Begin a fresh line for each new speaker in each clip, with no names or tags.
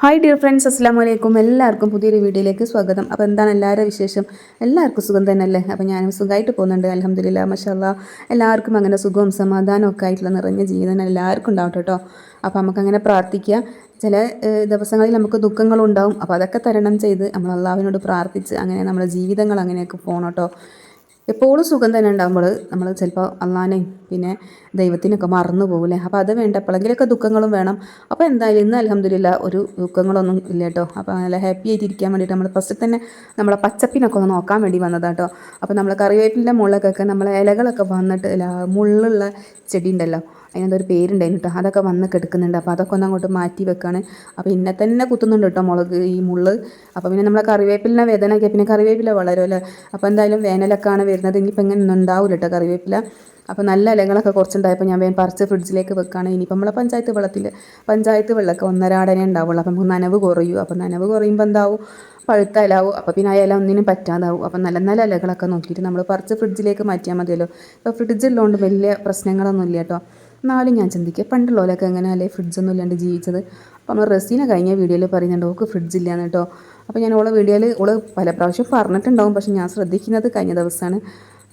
Hi dear friends അസ്സാം വലൈക്കും എല്ലാവർക്കും പുതിയൊരു വീഡിയോയിലേക്ക് സ്വാഗതം. അപ്പോൾ എന്താണ് എല്ലാവരുടെ വിശേഷം? എല്ലാവർക്കും സുഖം തന്നെയല്ലേ? അപ്പോൾ ഞാനും സുഖമായിട്ട് പോകുന്നുണ്ട് അലഹമ്മദില്ല മഷാല്ല എല്ലാവർക്കും അങ്ങനെ സുഖവും സമാധാനവും ഒക്കെ ആയിട്ടുള്ള നിറഞ്ഞ ജീവിതം എല്ലാവർക്കും ഉണ്ടാവും കേട്ടോ. അപ്പോൾ നമുക്കങ്ങനെ പ്രാർത്ഥിക്കുക. ചില ദിവസങ്ങളിൽ നമുക്ക് ദുഃഖങ്ങളുണ്ടാവും. അപ്പോൾ അതൊക്കെ തരണം ചെയ്ത് നമ്മൾ അള്ളാവിനോട് പ്രാർത്ഥിച്ച് അങ്ങനെ നമ്മുടെ ജീവിതങ്ങൾ അങ്ങനെയൊക്കെ പോകണം കേട്ടോ. എപ്പോഴും സുഖം തന്നെ ഉണ്ടാകുമ്പോൾ നമ്മൾ ചിലപ്പോൾ അള്ളാനെയും പിന്നെ ദൈവത്തിനൊക്കെ മറന്നു പോകില്ലേ? അപ്പോൾ അത് വേണ്ട എപ്പോഴെങ്കിലൊക്കെ ദുഃഖങ്ങളും വേണം. അപ്പോൾ എന്തായാലും ഇന്ന് അലഹമ്മദില്ല ഒരു ദുഃഖങ്ങളൊന്നും ഇല്ല കേട്ടോ. അപ്പോൾ നല്ല ഹാപ്പി ആയിട്ട് ഇരിക്കാൻ വേണ്ടിയിട്ട് നമ്മൾ ഫസ്റ്റ് തന്നെ നമ്മളെ പച്ചപ്പിനൊക്കെ ഒന്ന് നോക്കാൻ വേണ്ടി വന്നതാണ് കേട്ടോ. അപ്പോൾ നമ്മൾ കറിവേപ്പിന്റെ മുള്ളൊക്കെ നമ്മളെ ഇലകളൊക്കെ വന്നിട്ട് മുള്ളുള്ള ചെടി ഉണ്ടല്ലോ അതിനെന്തൊരു പേരുണ്ടായിരുന്നു കേട്ടോ അതൊക്കെ വന്ന് കിടക്കുന്നുണ്ട്. അപ്പോൾ അതൊക്കെ ഒന്ന് അങ്ങോട്ട് മാറ്റി വെക്കാണ്. അപ്പോൾ ഇന്നെ തന്നെ കുത്തുന്നുണ്ട് കേട്ടോ മുളക് ഈ മുള്ള്. അപ്പോൾ പിന്നെ നമ്മളെ കറിവേപ്പിലിനെ വേദനയൊക്കെ പിന്നെ കറിവേപ്പില വളരുമല്ലോ അപ്പോൾ എന്തായാലും വേനലൊക്കെയാണ് വരുന്നത്. ഇനിയിപ്പോൾ ഇങ്ങനെ ഒന്നും ഉണ്ടാവില്ല കേട്ടോ കറിവേപ്പില. അപ്പോൾ നല്ല ഇലകളൊക്കെ കുറച്ചുണ്ടായപ്പോൾ ഞാൻ വേഗം പറിച്ച് ഫ്രിഡ്ജിലേക്ക് വെക്കുകയാണ് ഇനിയിപ്പോൾ നമ്മളെ പഞ്ചായത്ത് വെള്ളത്തിൽ പഞ്ചായത്ത് വെള്ളമൊക്കെ ഒന്നരാടനെ ഉണ്ടാവുള്ളൂ. അപ്പോൾ നമുക്ക് നനവ് കുറയും. അപ്പോൾ നനവ് കുറയുമ്പോൾ എന്താവും? പഴുത്ത അപ്പോൾ പിന്നെ ആ ഇല ഒന്നിനും പറ്റാതാവും. അപ്പോൾ നല്ല നല്ല ഇലകളൊക്കെ നോക്കിയിട്ട് നമ്മൾ പറിച്ച് ഫ്രിഡ്ജിലേക്ക് മാറ്റിയാൽ മതിയല്ലോ. ഇപ്പോൾ ഫ്രിഡ്ജുള്ളതുകൊണ്ട് വലിയ പ്രശ്നങ്ങളൊന്നുമില്ല കേട്ടോ എന്നാലും ഞാൻ ചിന്തിക്കുക പണ്ടുള്ളവരൊക്കെ എങ്ങനെ അല്ലേ ഫ്രിഡ്ജൊന്നും ഇല്ലാണ്ട് ജീവിച്ചത്? അപ്പോൾ നമ്മൾ റസീന കഴിഞ്ഞ വീഡിയോയിൽ പറയുന്നുണ്ട് ഓക്ക് ഫ്രിഡ്ജില്ലാന്ന് കേട്ടോ അപ്പോൾ ഞാൻ ഓളെ വീഡിയോയിൽ ഓൾ പല പ്രാവശ്യം പറഞ്ഞിട്ടുണ്ടാവും പക്ഷേ ഞാൻ ശ്രദ്ധിക്കുന്നത് കഴിഞ്ഞ ദിവസമാണ്.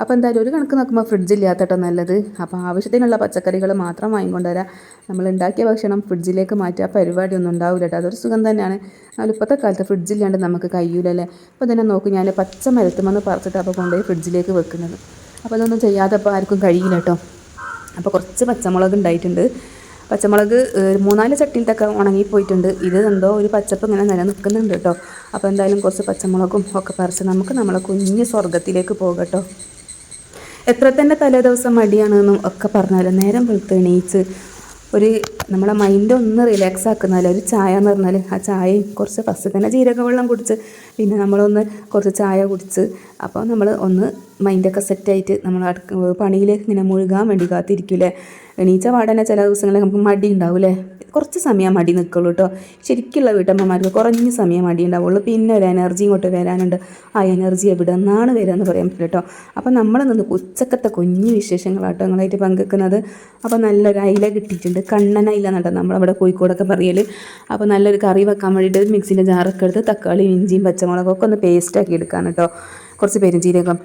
അപ്പോൾ എന്തായാലും ഒരു കണക്ക് നോക്കുമ്പോൾ ഫ്രിഡ്ജ് കേട്ടോ നല്ലത്. അപ്പോൾ ആവശ്യത്തിനുള്ള പച്ചക്കറികൾ മാത്രം വാങ്ങിക്കൊണ്ടുവരാം. നമ്മൾ ഉണ്ടാക്കിയ ഭക്ഷണം ഫ്രിഡ്ജിലേക്ക് മാറ്റുക പരിപാടിയൊന്നും ഉണ്ടാവില്ല കേട്ടോ അതൊരു സുഖം തന്നെയാണ്. എന്നാൽ ഇപ്പോഴത്തെ കാലത്ത് ഫ്രിഡ്ജില്ലാണ്ട് നമുക്ക് കഴിയൂലല്ലേ? അപ്പോൾ തന്നെ നോക്കും ഞാൻ പച്ച മരത്തുമെന്ന് പറിച്ചിട്ട് അപ്പോൾ കൊണ്ടുപോയി ഫ്രിഡ്ജിലേക്ക് വെക്കുന്നത്. അപ്പോൾ അതൊന്നും ചെയ്യാതെ അപ്പോൾ ആർക്കും കഴിയില്ല കേട്ടോ അപ്പോൾ കുറച്ച് പച്ചമുളക് ഉണ്ടായിട്ടുണ്ട്. പച്ചമുളക് മൂന്നാൽ ചട്ടിയിലത്തൊക്കെ ഉണങ്ങിപ്പോയിട്ടുണ്ട്. ഇത് എന്തോ ഒരു പച്ചപ്പ് ഇങ്ങനെ നിലനിൽക്കുന്നുണ്ട് കേട്ടോ. അപ്പോൾ എന്തായാലും കുറച്ച് പച്ചമുളകും ഒക്കെ പറിച്ച് നമുക്ക് നമ്മളെ കുഞ്ഞ് സ്വർഗത്തിലേക്ക് പോകട്ടോ എത്ര തന്നെ തലേദിവസം മടിയാണെന്നും ഒക്കെ പറഞ്ഞാലും നേരം വെളുത്ത് എണീച്ച് ഒരു നമ്മളെ മൈൻഡ് ഒന്ന് റിലാക്സ് ആക്കുന്നതല്ല ഒരു ചായ എന്ന് പറഞ്ഞാൽ ആ ചായയും കുറച്ച് ഫസ്റ്റ് തന്നെ ജീരക വെള്ളം കുടിച്ച് പിന്നെ നമ്മളൊന്ന് കുറച്ച് ചായ കുടിച്ച് അപ്പോൾ നമ്മൾ ഒന്ന് മൈൻഡൊക്കെ സെറ്റായിട്ട് നമ്മൾ പണിയിലേക്ക് ഇങ്ങനെ മുഴുകാൻ വേണ്ടി കാത്തിരിക്കൂലേ എണീച്ച പാടനെ ചില ദിവസങ്ങളിൽ നമുക്ക് മടി ഉണ്ടാവും അല്ലേ കുറച്ച് സമയം മടി നിൽക്കുള്ളൂ കേട്ടോ ശരിക്കുള്ള വീട്ടമ്മമാർക്ക് കുറഞ്ഞ സമയം മടി ഉണ്ടാവുള്ളൂ. പിന്നെ ഒരു എനർജി ഇങ്ങോട്ട് വരാനുണ്ട്. ആ എനർജി എവിടെ നിന്നാണ് വരിക എന്ന് പറയാൻ പറ്റില്ല കേട്ടോ അപ്പം നമ്മൾ നിന്ന് ഉച്ചക്കത്തെ കുഞ്ഞു വിശേഷങ്ങളാട്ടോ നിങ്ങളായിട്ട് പങ്കെടുക്കുന്നത് അപ്പോൾ നല്ലൊരു അയില കിട്ടിയിട്ടുണ്ട്. കണ്ണൻ അയില എന്നിട്ടോ നമ്മളവിടെ കോഴിക്കോടൊക്കെ പറയൽ അപ്പോൾ നല്ലൊരു കറി വെക്കാൻ വേണ്ടിയിട്ട് മിക്സിന്റെ ജാറൊക്കെ എടുത്ത് തക്കാളിയും ഇഞ്ചിയും പച്ചമുളകൊക്കെ ഒന്ന് പേസ്റ്റാക്കി എടുക്കാൻ കേട്ടോ കുറച്ച് പെരിഞ്ചീരകം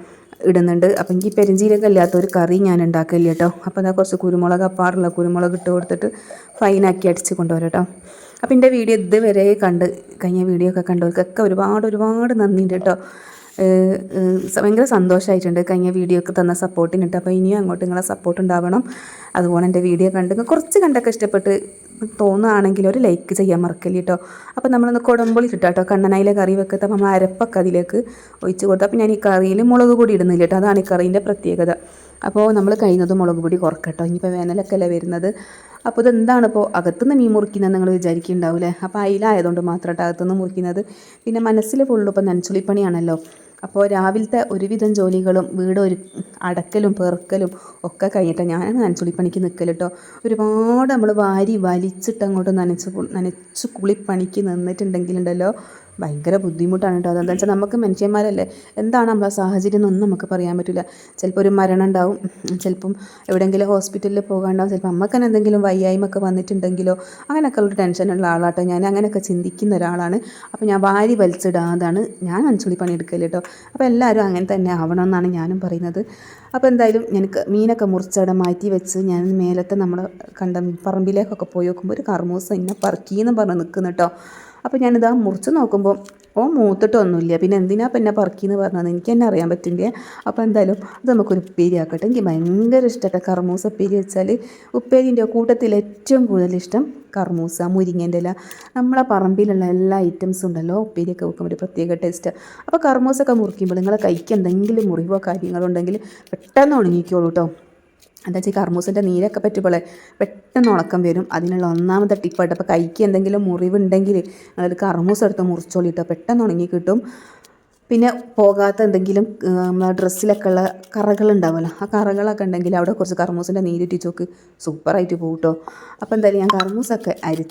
ഇടുന്നുണ്ട്. അപ്പം എനിക്ക് പെരിഞ്ചീരകം ഇല്ലാത്ത ഒരു കറി ഞാൻ ഉണ്ടാക്കില്ല കേട്ടോ. അപ്പോൾ അതാ കുറച്ച് കുരുമുളക് അപ്പാറുള്ള കുരുമുളക് ഇട്ട് കൊടുത്തിട്ട് ഫൈനാക്കി അടിച്ച് കൊണ്ടുവരാം കേട്ടോ. അപ്പോൾ എന്റെ വീഡിയോ ഇതുവരെ കണ്ട് കഴിഞ്ഞ വീഡിയോ ഒക്കെ കണ്ടവർക്കൊക്കെ ഒരുപാട് ഒരുപാട് നന്ദിയുണ്ട് കേട്ടോ. ഭയങ്കര സന്തോഷമായിട്ടുണ്ട് കഴിഞ്ഞ വീഡിയോ ഒക്കെ തന്ന സപ്പോർട്ടിനിട്ട് അപ്പോൾ ഇനിയും അങ്ങോട്ട് നിങ്ങളെ സപ്പോർട്ട് ഉണ്ടാവണം. അതുപോലെ എന്റെ വീഡിയോ കണ്ട് കുറച്ച് കണ്ടൊക്കെ ഇഷ്ടപ്പെട്ട് തോന്നുകയാണെങ്കിൽ ഒരു ലൈക്ക് ചെയ്യാൻ മറക്കല്ല കേട്ടോ അപ്പോൾ നമ്മളൊന്ന് കുടമ്പൊളി ഇട്ടാ കേട്ടോ കണ്ണനായിലെ കറി വെക്കത്തെ നമ്മൾ അരപ്പൊക്കെ അതിലേക്ക് ഒഴിച്ച് കൊടുത്തു. അപ്പോൾ ഞാൻ ഈ കറിയിൽ മുളക് പൊടി ഇടുന്നില്ല കേട്ടോ അതാണ് ഈ കറീന്റെ പ്രത്യേകത. അപ്പോൾ നമ്മൾ കഴിയുന്നത് മുളക് പൊടി കുറക്കട്ടോ. ഇനിയിപ്പോൾ വേനലൊക്കെ അല്ലേ വരുന്നത്. അപ്പോൾ ഇതെന്താണ് ഇപ്പോൾ അകത്തുനിന്ന് മീൻ മുറിക്കുന്നത് നിങ്ങൾ വിചാരിക്കുന്നുണ്ടാവില്ലേ? അപ്പോൾ അയിലായതുകൊണ്ട് മാത്രമായിട്ട് അകത്തുനിന്ന് മുറിക്കുന്നത്. പിന്നെ മനസ്സിൽ ഫുള്ളിപ്പോൾ നനച്ചുളിപ്പണിയാണല്ലോ അപ്പോൾ രാവിലത്തെ ഒരുവിധം ജോലികളും വീട് ഒരു അടക്കലും പെറുക്കലും ഒക്കെ കഴിഞ്ഞിട്ട് ഞാൻ നനച്ചുളിപ്പണിക്ക് നിൽക്കൽ കേട്ടോ ഒരുപാട് നമ്മൾ വാരി വലിച്ചിട്ട് അങ്ങോട്ട് നനച്ച് നനച്ച് കുളിപ്പണിക്ക് നിന്നിട്ടുണ്ടെങ്കിലുണ്ടല്ലോ ഭയങ്കര ബുദ്ധിമുട്ടാണ് കേട്ടോ. അതെന്താ വെച്ചാൽ നമുക്ക് മനുഷ്യന്മാരല്ലേ? എന്താണ് നമ്മളെ സാഹചര്യം എന്നൊന്നും നമുക്ക് പറയാൻ പറ്റില്ല ചിലപ്പോൾ ഒരു മരണം ഉണ്ടാവും. ചിലപ്പം എവിടെയെങ്കിലും ഹോസ്പിറ്റലിൽ പോകാണ്ടാവും. ചിലപ്പോൾ അമ്മയ്ക്ക് തന്നെ എന്തെങ്കിലും വയ്യായ്മൊക്കെ വന്നിട്ടുണ്ടെങ്കിലോ അങ്ങനെയൊക്കെ ഉള്ള ടെൻഷനുള്ള ആളാട്ടോ ഞാൻ. അങ്ങനെയൊക്കെ ചിന്തിക്കുന്ന ഒരാളാണ്. അപ്പോൾ ഞാൻ വാരി വലിച്ചിടാതാണ് ഞാൻ അഞ്ചുളി പണിയെടുക്കൽ കേട്ടോ. അപ്പോൾ എല്ലാവരും അങ്ങനെ തന്നെ ആവണം എന്നാണ് ഞാനും പറയുന്നത്. അപ്പോൾ എന്തായാലും എനിക്ക് മീനൊക്കെ മുറിച്ചവിടെ മാറ്റി വെച്ച് ഞാൻ മേലത്തെ നമ്മൾ കണ്ട പറമ്പിലേക്കൊക്കെ പോയി നോക്കുമ്പോൾ ഒരു കർമൂസ ഇങ്ങനെ പറക്കീന്ന് പറഞ്ഞ് നിൽക്കുന്നു കേട്ടോ. അപ്പോൾ ഞാനിതാ മുറിച്ച് നോക്കുമ്പോൾ ഓ മൂത്തിട്ടൊന്നുമില്ല. പിന്നെ എന്തിനാ പിന്നെ പറക്കിയെന്ന് പറഞ്ഞത്? എനിക്ക് തന്നെ അറിയാൻ പറ്റില്ല? അപ്പോൾ എന്തായാലും അത് നമുക്കൊരു ഉപ്പേരി ആക്കട്ടെ. എനിക്ക് ഭയങ്കര ഇഷ്ടപ്പെട്ട കർമൂസ ഉപ്പേരി വെച്ചാൽ ഉപ്പേരിന്റെ കൂട്ടത്തിൽ ഏറ്റവും കൂടുതൽ ഇഷ്ടം കർമൂസ മുരിങ്ങേന്റെ ഇല. നമ്മളെ പറമ്പിലുള്ള എല്ലാ ഐറ്റംസും ഉണ്ടല്ലോ ഉപ്പേരിയൊക്കെ വെക്കുമ്പോൾ ഒരു പ്രത്യേക ടേസ്റ്റ്. അപ്പോൾ കർമൂസൊക്കെ മുറിക്കുമ്പോൾ നിങ്ങളെ കൈക്ക് എന്തെങ്കിലും മുറിവോ കാര്യങ്ങളോ ഉണ്ടെങ്കിൽ പെട്ടെന്ന് ഉണങ്ങിക്കോളൂ കേട്ടോ എന്താ വെച്ചാൽ കർമൂസിന്റെ നീരൊക്കെ പറ്റുമ്പോൾ പെട്ടെന്ന് ഉണക്കം വരും. അതിനുള്ള ഒന്നാമത്തെ ടിപ്പായിട്ട് അപ്പോൾ കൈക്ക് എന്തെങ്കിലും മുറിവുണ്ടെങ്കിൽ നിങ്ങളൊരു കർമ്മൂസ് എടുത്ത് മുറിച്ചോളിട്ടോ പെട്ടെന്ന് ഉണങ്ങി കിട്ടും. പിന്നെ പോകാത്ത എന്തെങ്കിലും ഡ്രസ്സിലൊക്കെ ഉള്ള കറകൾ ഉണ്ടാവുമല്ലോ ആ കറകളൊക്കെ ഉണ്ടെങ്കിൽ അവിടെ കുറച്ച് കർമ്മൂസിന്റെ നീരിട്ടിച്ച് നോക്ക്. സൂപ്പറായിട്ട് പോകും കേട്ടോ അപ്പോൾ എന്തായാലും ഞാൻ കർമ്മൂസൊക്കെ അരി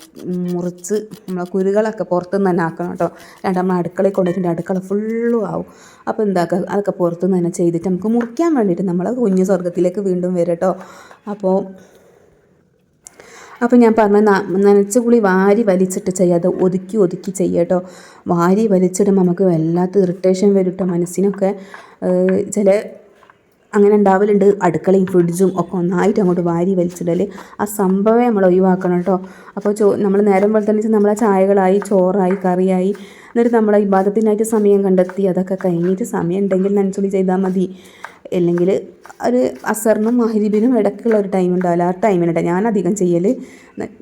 മുറിച്ച് നമ്മളെ കുരുകളൊക്കെ പുറത്തുനിന്ന് തന്നെ ആക്കണം കേട്ടോ രണ്ട് നമ്മൾ അടുക്കളയിൽ കൊണ്ടുവരുന്നുണ്ട് അടുക്കള ഫുള്ളും ആവും. അപ്പോൾ എന്താക്കുക അതൊക്കെ പുറത്തുനിന്ന് തന്നെ ചെയ്തിട്ട് നമുക്ക് മുറിക്കാൻ വേണ്ടിയിട്ട് നമ്മളെ കുഞ്ഞു സ്വർഗത്തിലേക്ക് വീണ്ടും വരും കേട്ടോ അപ്പോൾ അപ്പോൾ ഞാൻ പറഞ്ഞു നനച്ച കുളി വാരി വലിച്ചിട്ട് ചെയ്യാതെ ഒതുക്കി ഒതുക്കി ചെയ്യട്ടോ വാരി വലിച്ചിടുമ്പോൾ നമുക്ക് വല്ലാത്ത ഇറിറ്റേഷൻ വരും കേട്ടോ മനസ്സിനൊക്കെ. ചില അങ്ങനെ ഉണ്ടാവലുണ്ട് അടുക്കളയും ഫ്രിഡ്ജും ഒക്കെ ഒന്നായിട്ട് അങ്ങോട്ട് വാരി വലിച്ചിടൽ ആ സംഭവം നമ്മൾ ഒഴിവാക്കണം കേട്ടോ അപ്പോൾ ചോ നമ്മൾ നേരം പോലെ തന്നെ നമ്മളെ ചായകളായി ചോറായി കറിയായി. എന്നിട്ട് നമ്മളെ വിവാദത്തിനായിട്ട് സമയം കണ്ടെത്തി. അതൊക്കെ കഴിഞ്ഞിട്ട് സമയം ഉണ്ടെങ്കിൽ നനച്ചുള്ളി ചെയ്താൽ മതി. അല്ലെങ്കിൽ ഒരു അസറിനും മഹരിബിനും ഇടയ്ക്കുള്ള ഒരു ടൈം ഉണ്ടാവില്ല. ആ ടൈമിനുണ്ട് ഞാൻ അധികം ചെയ്യൽ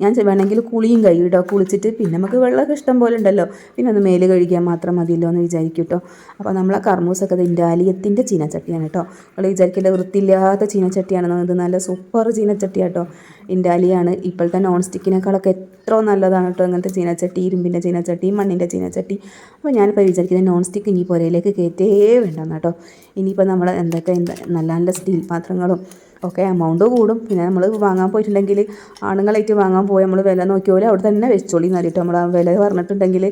ഞാൻ വേണമെങ്കിൽ കുളിയും കഴിയും കേട്ടോ കുളിച്ചിട്ട് പിന്നെ നമുക്ക് വെള്ളമൊക്കെ ഇഷ്ടം പോലെ ഉണ്ടല്ലോ. പിന്നെ ഒന്ന് മേൽ കഴുകിയാൽ മാത്രം മതിയല്ലോ എന്ന് വിചാരിക്കും കേട്ടോ അപ്പോൾ നമ്മളെ കർമ്മൂസൊക്കെ ഇത് ഇൻഡാലിയത്തിന്റെ ചീനച്ചട്ടിയാണ് കേട്ടോ നിങ്ങൾ വിചാരിക്കില്ല വൃത്തിയില്ലാത്ത ചീനച്ചട്ടിയാണെന്ന്? ഇത് നല്ല സൂപ്പർ ചീനച്ചട്ടിയാണ് കേട്ടോ ഇൻഡാലിയാണ് ഇപ്പോഴത്തെ നോൺ സ്റ്റിക്കിനേക്കാളൊക്കെ എത്ര നല്ലതാണ് കേട്ടോ അങ്ങനത്തെ ചീനച്ചട്ടി. ഇരുമ്പിന്റെ ചീനച്ചട്ടി മണ്ണിന്റെ ചീനച്ചട്ടി. അപ്പോൾ ഞാനിപ്പോൾ വിചാരിക്കുന്നത് നോൺ സ്റ്റിക്ക് ഇനി പുരയിലേക്ക് കയറ്റേ വേണ്ടെന്ന് കേട്ടോ ഇനിയിപ്പോൾ നമ്മൾ എന്തൊക്കെ നല്ല നല്ല സ്റ്റീൽ പാത്രങ്ങളും ഒക്കെ എമൗണ്ട് കൂടും. പിന്നെ നമ്മൾ വാങ്ങാൻ പോയിട്ടുണ്ടെങ്കിൽ ആണുങ്ങളായിട്ട് വാങ്ങാൻ പോയി നമ്മൾ വില നോക്കിയോലെ അവിടെ തന്നെ വെച്ചോളി എന്നിട്ട് നമ്മൾ ആ വില പറഞ്ഞിട്ടുണ്ടെങ്കിൽ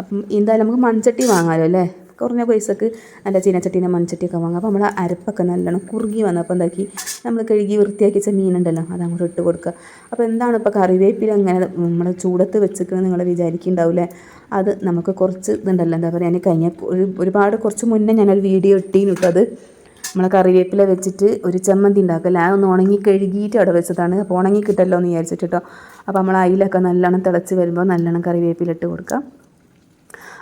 അപ്പം എന്തായാലും നമുക്ക് മൺചട്ടി വാങ്ങാമല്ലോ അല്ലേ? കുറഞ്ഞ പൈസക്ക് നല്ല ചീനച്ചട്ടീനെ മൺചട്ടിയൊക്കെ വാങ്ങാം. അപ്പോൾ നമ്മൾ അരപ്പൊക്കെ നല്ലോണം കുറുകി വന്നപ്പോൾ എന്താക്കി? നമ്മൾ കഴുകി വൃത്തിയാക്കി വെച്ച മീനുണ്ടല്ലോ അത് ഇട്ട് കൊടുക്കുക. അപ്പോൾ എന്താണ് ഇപ്പോൾ കറിവേപ്പില അങ്ങനെ നമ്മൾ ചൂടത്ത് വെച്ചിരിക്കുന്നത് നിങ്ങൾ വിചാരിക്കുന്നുണ്ടാവില്ലേ അത് നമുക്ക് കുറച്ച് ഇതുണ്ടല്ലോ. എന്താ പറയുക അതിന് കഴിഞ്ഞ ഒരു ഒരുപാട് കുറച്ച് മുന്നേ ഞാനൊരു വീഡിയോ ഇട്ടീന് കേട്ടോ അത്. നമ്മളെ കറിവേപ്പില വെച്ചിട്ട് ഒരു ചമ്മന്തി ഉണ്ടാക്കല്ല ഒന്ന് ഉണങ്ങി കഴുകിയിട്ട് അവിടെ വെച്ചതാണ്. അപ്പോൾ ഉണങ്ങി കിട്ടല്ലോ എന്ന് വിചാരിച്ചിട്ട് കേട്ടോ അപ്പോൾ നമ്മൾ അയിലൊക്കെ നല്ലോണം തിളച്ച് വരുമ്പോൾ നല്ലോണം കറിവേപ്പില ഇട്ട് കൊടുക്കാം.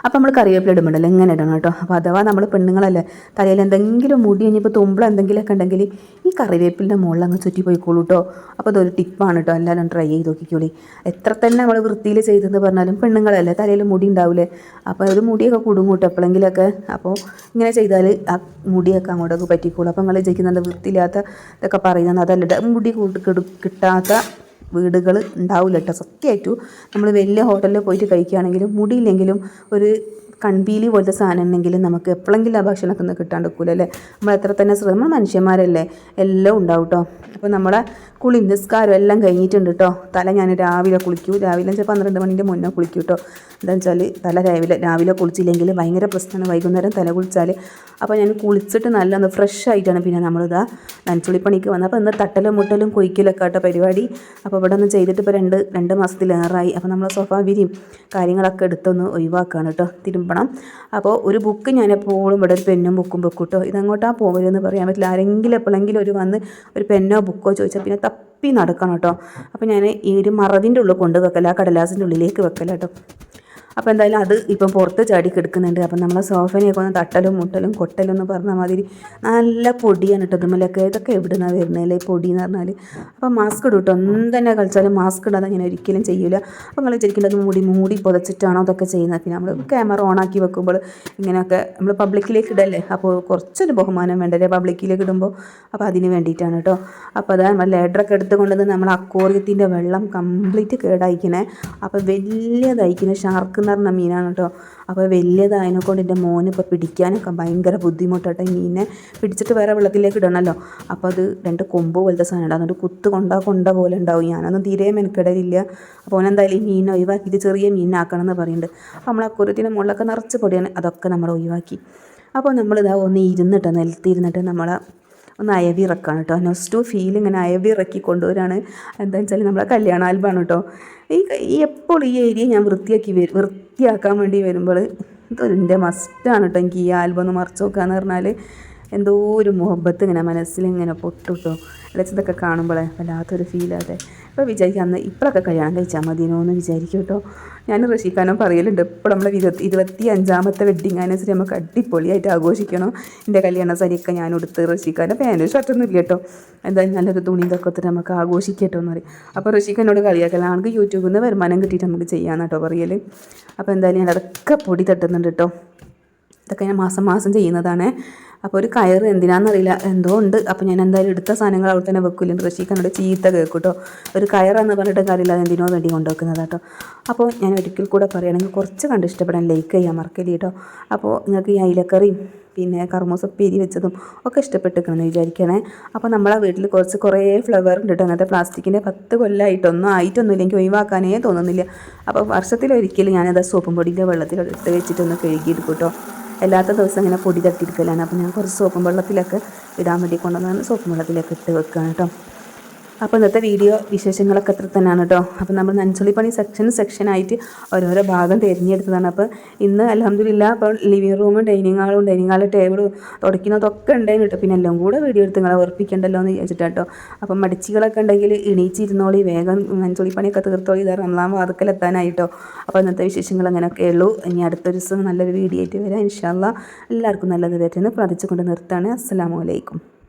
അപ്പോൾ നമ്മൾ കറിവേപ്പില ഇടുമ്പോഴല്ലോ എങ്ങനെ ഇടണം കേട്ടോ. അപ്പോൾ അഥവാ നമ്മൾ പെണ്ണുങ്ങളല്ലേ തലയിൽ എന്തെങ്കിലും മുടി കഴിഞ്ഞപ്പോൾ തുമ്പിൾ എന്തെങ്കിലുമൊക്കെ ഉണ്ടെങ്കിൽ ഈ കറിവേപ്പിലിന്റെ മുകളിൽ അങ്ങ് ചുറ്റി പോയിക്കോളൂ കേട്ടോ അപ്പോൾ അതൊരു ടിപ്പാണ് കേട്ടോ എല്ലാവരും ട്രൈ ചെയ്ത് നോക്കിക്കോളി. എത്ര തന്നെ നമ്മൾ വൃത്തിയിൽ ചെയ്തെന്ന് പറഞ്ഞാലും പെണ്ണുങ്ങളല്ലേ തലയിൽ മുടി ഉണ്ടാവില്ലേ അപ്പോൾ ഒരു മുടിയൊക്കെ കുടുങ്ങും കേട്ടോ എപ്പോഴെങ്കിലൊക്കെ. അപ്പോൾ ഇങ്ങനെ ചെയ്താൽ ആ മുടിയൊക്കെ അങ്ങോട്ടൊക്കെ പറ്റിക്കോളൂ. അപ്പോൾ നിങ്ങൾ നല്ല വൃത്തിയില്ലാത്ത ഇതൊക്കെ പറയുന്നത് അതല്ല മുടി കൂട്ട് കിട്ടാത്ത വീടുകൾ ഉണ്ടാവില്ല കേട്ടോ. സത്യമായിട്ടും നമ്മൾ വലിയ ഹോട്ടലിൽ പോയിട്ട് കഴിക്കുകയാണെങ്കിലും മുടിയില്ലെങ്കിലും ഒരു കൺപീലി പോലത്തെ സാധനം ഉണ്ടെങ്കിലും നമുക്ക് എപ്പോഴെങ്കിലും ആ ഭക്ഷണമൊക്കെ ഒന്ന് കിട്ടാണ്ടിരിക്കില്ല അല്ലേ? നമ്മൾ എത്ര തന്നെ നമ്മൾ മനുഷ്യന്മാരല്ലേ? എല്ലാം ഉണ്ടാവും കേട്ടോ. അപ്പോൾ നമ്മളെ കുളി നിസ്കാരം എല്ലാം കഴിഞ്ഞിട്ടുണ്ട് കേട്ടോ തല ഞാൻ രാവിലെ കുളിക്കൂ. രാവിലെ വെച്ചാൽ പന്ത്രണ്ട് മണിന്റെ മുന്നേ കുളിക്കൂ കേട്ടോ എന്താണെന്ന് വെച്ചാൽ തല രാവിലെ രാവിലെ കുളിച്ചില്ലെങ്കിൽ ഭയങ്കര പ്രശ്നമാണ് വൈകുന്നേരം തല കുളിച്ചാൽ അപ്പോൾ ഞാൻ കുളിച്ചിട്ട് നല്ല ഒന്ന് ഫ്രഷ് ആയിട്ടാണ് പിന്നെ നമ്മളിതാ നനച്ചുളിപ്പണിക്ക് വന്നത് അപ്പോൾ ഇന്ന് തട്ടലും മുട്ടലും കൊയ്ക്കലൊക്കെ കേട്ടോ പരിപാടി. അപ്പോൾ ഇവിടെ ഒന്ന് ചെയ്തിട്ട് ഇപ്പോൾ രണ്ട് രണ്ട് മാസത്തിലേറായി. അപ്പോൾ നമ്മൾ സ്വഭാവിരിയും വിരിയും കാര്യങ്ങളൊക്കെ എടുത്തൊന്ന് ഒഴിവാക്കുകയാണ് കേട്ടോ തിരുമ്പണം. അപ്പോൾ ഒരു ബുക്ക് ഞാൻ എപ്പോഴും ഇവിടെ ഒരു പെന്നും ബുക്കും വെക്കും കേട്ടോ ഇതങ്ങോട്ടാ പോകരുതെന്ന് പറയാൻ പറ്റില്ല. ആരെങ്കിലും എപ്പോഴെങ്കിലും ഒരു വന്ന് ഒരു പെന്നോ ബുക്കോ ചോദിച്ചാൽ പിന്നെ തപ്പി നടക്കണം കേട്ടോ. അപ്പോൾ ഞാൻ ഈ ഒരു മറവിന്റെ ഉള്ളിൽ കൊണ്ട് വെക്കല കടലാസിന്റെ ഉള്ളിലേക്ക് വെക്കല കേട്ടോ. അപ്പോൾ എന്തായാലും അത് ഇപ്പം പുറത്ത് ചാടി കിടക്കുന്നുണ്ട്. അപ്പം നമ്മളെ സോഫനെയൊക്കെ ഒന്ന് തട്ടലും മുട്ടലും കൊട്ടലും എന്ന് പറഞ്ഞ മാതിരി നല്ല പൊടിയാണ് കേട്ടോ ഇതുമല്ലൊക്കെ ഇതൊക്കെ എവിടുന്നാണ് വരുന്നതല്ലേ പൊടി എന്ന് പറഞ്ഞാൽ അപ്പം മാസ്ക് ഇടും കേട്ടോ ഒന്നും തന്നെ കളിച്ചാലും മാസ്ക് ഇടാതെ ഞാൻ ഒരിക്കലും ചെയ്യില്ല അപ്പം നിങ്ങൾ വിചാരിക്കേണ്ടത് മൂടി മൂടി പുതച്ചിട്ടാണോ അതൊക്കെ ചെയ്യുന്നത്? പിന്നെ നമ്മൾ ക്യാമറ ഓണാക്കി വെക്കുമ്പോൾ ഇങ്ങനെയൊക്കെ നമ്മൾ പബ്ലിക്കിലേക്ക് ഇടല്ലേ? അപ്പോൾ കുറച്ചൊരു ബഹുമാനം വേണ്ടല്ലേ പബ്ലിക്കിലേക്ക് ഇടുമ്പോൾ അപ്പോൾ അതിന് വേണ്ടിയിട്ടാണ് കേട്ടോ അപ്പോൾ അതാ നമ്മൾ ലേഡറൊക്കെ എടുത്തുകൊണ്ടത് നമ്മൾ അക്കോറിയത്തിന്റെ വെള്ളം കംപ്ലീറ്റ് കേടായിക്കണേ. അപ്പോൾ വലിയ വലിയതായിക്കണേ. ഷാർക്ക് എന്ന് പറഞ്ഞ മീനാണ് കേട്ടോ. അപ്പോൾ വലിയതായതിനെ കൊണ്ട് എന്റെ മോന് ഇപ്പോൾ പിടിക്കാനൊക്കെ ഭയങ്കര ബുദ്ധിമുട്ടായിട്ട് മീനെ പിടിച്ചിട്ട് വേറെ വെള്ളത്തിലേക്ക് ഇടണമല്ലോ അപ്പോൾ അത് രണ്ട് കൊമ്പ് പോലത്തെ സാധനം ഉണ്ടാകും അതുകൊണ്ട് കുത്ത് കൊണ്ടാ കൊണ്ട പോലെ ഉണ്ടാവും. ഞാനൊന്നും തീരെ മെനക്കെടലില്ല. അപ്പോൾ അവനെന്തായാലും ഈ മീൻ ഒഴിവാക്കിയിട്ട് ചെറിയ മീനാക്കണം എന്ന് പറയുന്നുണ്ട്. അപ്പോൾ നമ്മൾ അക്കുരത്തിന്റെ മുകളിലൊക്കെ നിറച്ച് പൊടിയാണ്. അതൊക്കെ നമ്മൾ ഒഴിവാക്കി. അപ്പോൾ നമ്മളിതാ ഒന്ന് ഇരുന്നിട്ട് നിലത്തിരുന്നിട്ട് നമ്മളെ ഒന്ന് അയവിറക്കാണ് കേട്ടോ. നെക്സ്റ്റ് ഫീൽ ഇങ്ങനെ അയവിറക്കി കൊണ്ടുവരാണ് എന്താണെന്ന് വെച്ചാൽ നമ്മളെ കല്യാണ ആൽബമാണ് കേട്ടോ. ഈ എപ്പോൾ ഈ ഏരിയ ഞാൻ വൃത്തിയാക്കി വരും വൃത്തിയാക്കാൻ വേണ്ടി വരുമ്പോൾ എന്റെ മസ്റ്റാണ് കേട്ടോ എനിക്ക് ഈ ആൽബം ഒന്ന് മറച്ചു എന്ന് പറഞ്ഞാൽ എന്തോ ഒരു മുഹബത്ത് ഇങ്ങനെ മനസ്സിലിങ്ങനെ പൊട്ടുട്ടോ. ഇതൊക്കെ കാണുമ്പോഴേ വല്ലാത്തൊരു ഫീൽ അതെ. ഇപ്പോൾ വിചാരിക്കുക അന്ന് ഇപ്പോഴൊക്കെ കല്യാണം കഴിച്ചാൽ മതിയെന്നോ എന്ന് വിചാരിക്കും കേട്ടോ ഞാൻ ഋഷിക്കാനോ പറയലുണ്ട് ഇപ്പോൾ നമ്മൾ ഇരുപത്തി ഇരുപത്തി അഞ്ചാമത്തെ വെഡ്ഡിങ് ആനിവേഴ്സറി നമുക്ക് അടിപൊളിയായിട്ട് ആഘോഷിക്കണം. എന്റെ കല്യാണ സാരിയൊക്കെ ഞാൻ ഉടുത്ത് ഋഷിക്കാനോ പാന്റ് ഷർട്ടൊന്നും ഇല്ല കേട്ടോ എന്തായാലും നല്ലൊരു തുണി ഇതൊക്കെ ഒത്തിരി നമുക്ക് ആഘോഷിക്കട്ടോ എന്ന് പറയും അപ്പോൾ ഋഷിക്കാനോട് കളിയാക്കല ആൾക്ക് യൂട്യൂബിൽ നിന്ന് വരുമാനം കിട്ടിയിട്ട് നമുക്ക് ചെയ്യാമെന്ന് കേട്ടോ പറയൽ അപ്പോൾ എന്തായാലും ഞാൻ അതൊക്കെ പൊടി തട്ടുന്നുണ്ട് കേട്ടോ ഇതൊക്കെ ഞാൻ മാസം മാസം ചെയ്യുന്നതാണ്. അപ്പോൾ ഒരു കയറ് എന്തിനാണെന്നറിയില്ല എന്തോ ഉണ്ട്. അപ്പോൾ ഞാൻ എന്തായാലും എടുത്ത സാധനങ്ങൾ അവിടെ തന്നെ വെക്കില്ല. റഷീഖനോട് ചീത്ത കേൾക്കൂട്ടോ. കേട്ടോ ഒരു കയറാന്ന് പറഞ്ഞിട്ട് കാര്യമില്ല. അത് എന്തിനോ വേണ്ടി കൊണ്ടുവെക്കുന്നത് കേട്ടോ അപ്പോൾ ഞാൻ ഒരിക്കൽ കൂടെ പറയുകയാണെങ്കിൽ കുറച്ച് കണ്ട് ഇഷ്ടപ്പെടാൻ ലൈക്ക് ചെയ്യാൻ മറക്കല്ലേ കേട്ടോ അപ്പോൾ നിങ്ങൾക്ക് ഈ അയിലക്കറിയും പിന്നെ കർമ്മൂസപ്പേരി വെച്ചതും ഒക്കെ ഇഷ്ടപ്പെട്ടിരിക്കണമെന്ന് വിചാരിക്കണേ. അപ്പോൾ നമ്മളെ വീട്ടിൽ കുറച്ച് കുറേ ഫ്ലവർ ഉണ്ട് കേട്ടോ അങ്ങനത്തെ പ്ലാസ്റ്റിക്കിന്റെ പത്ത് കൊല്ലമായിട്ടൊന്നും ആയിട്ടൊന്നുമില്ല എനിക്ക് ഒഴിവാക്കാനേ തോന്നുന്നില്ല. അപ്പോൾ വർഷത്തിലൊരിക്കലും ഞാനത് സോപ്പും പൊടിന്റെ വെള്ളത്തിൽ ഇട്ട് വെച്ചിട്ടൊന്ന് കഴുകിയെടുക്കും കേട്ടോ അല്ലാത്ത ദിവസം ഇങ്ങനെ പൊടി തട്ടിയിരിക്കലാണ് അപ്പോൾ ഞാൻ കുറച്ച് സോപ്പും വെള്ളത്തിലൊക്കെ ഇടാൻ വേണ്ടി കൊണ്ടുവന്നാണ് സോപ്പും വെള്ളത്തിലൊക്കെ ഇട്ട് വെക്കുകയാണ് കേട്ടോ. അപ്പോൾ ഇന്നത്തെ വീഡിയോ വിശേഷങ്ങളൊക്കെ അത്ര തന്നെയാണ് കേട്ടോ അപ്പോൾ നമ്മൾ നൻസുള്ളി പണി സെക്ഷൻ സെക്ഷനായിട്ട് ഓരോരോ ഭാഗം തിരഞ്ഞെടുത്തതാണ്. അപ്പോൾ ഇന്ന് അലഹമില്ല അപ്പോൾ ലിവിങ് റൂമും ഡൈനിങ് ഹാളും ഡൈനിങ് ഹാളിൽ ടേബിളും തുടയ്ക്കുന്നതൊക്കെ ഉണ്ടായിരുന്നു കേട്ടോ. പിന്നെ എല്ലാം കൂടെ വീഡിയോ എടുത്ത് നിങ്ങളെ ഉറപ്പിക്കണ്ടല്ലോ എന്ന് വിചാരിച്ചിട്ടാട്ടോ. അപ്പം മടിച്ചികളൊക്കെ ഉണ്ടെങ്കിൽ എണീച്ചിരുന്നോളി വേഗം നൻസുള്ളി പണിയൊക്കെ തീർത്തോളി ഇതാ റംലാം വാതുക്കലെത്താനായിട്ടോ. അപ്പോൾ ഇന്നത്തെ വിശേഷങ്ങൾ അങ്ങനെയൊക്കെ ഉള്ളൂ. ഇനി അടുത്ത ദിവസം നല്ലൊരു വീഡിയോ ആയിട്ട് വരാം. ഇൻഷാല്ല എല്ലാവർക്കും നല്ലത് വരുന്നത് പ്രാർത്ഥിച്ചുകൊണ്ട് നിർത്താണ് അസ്സാം വലൈക്കും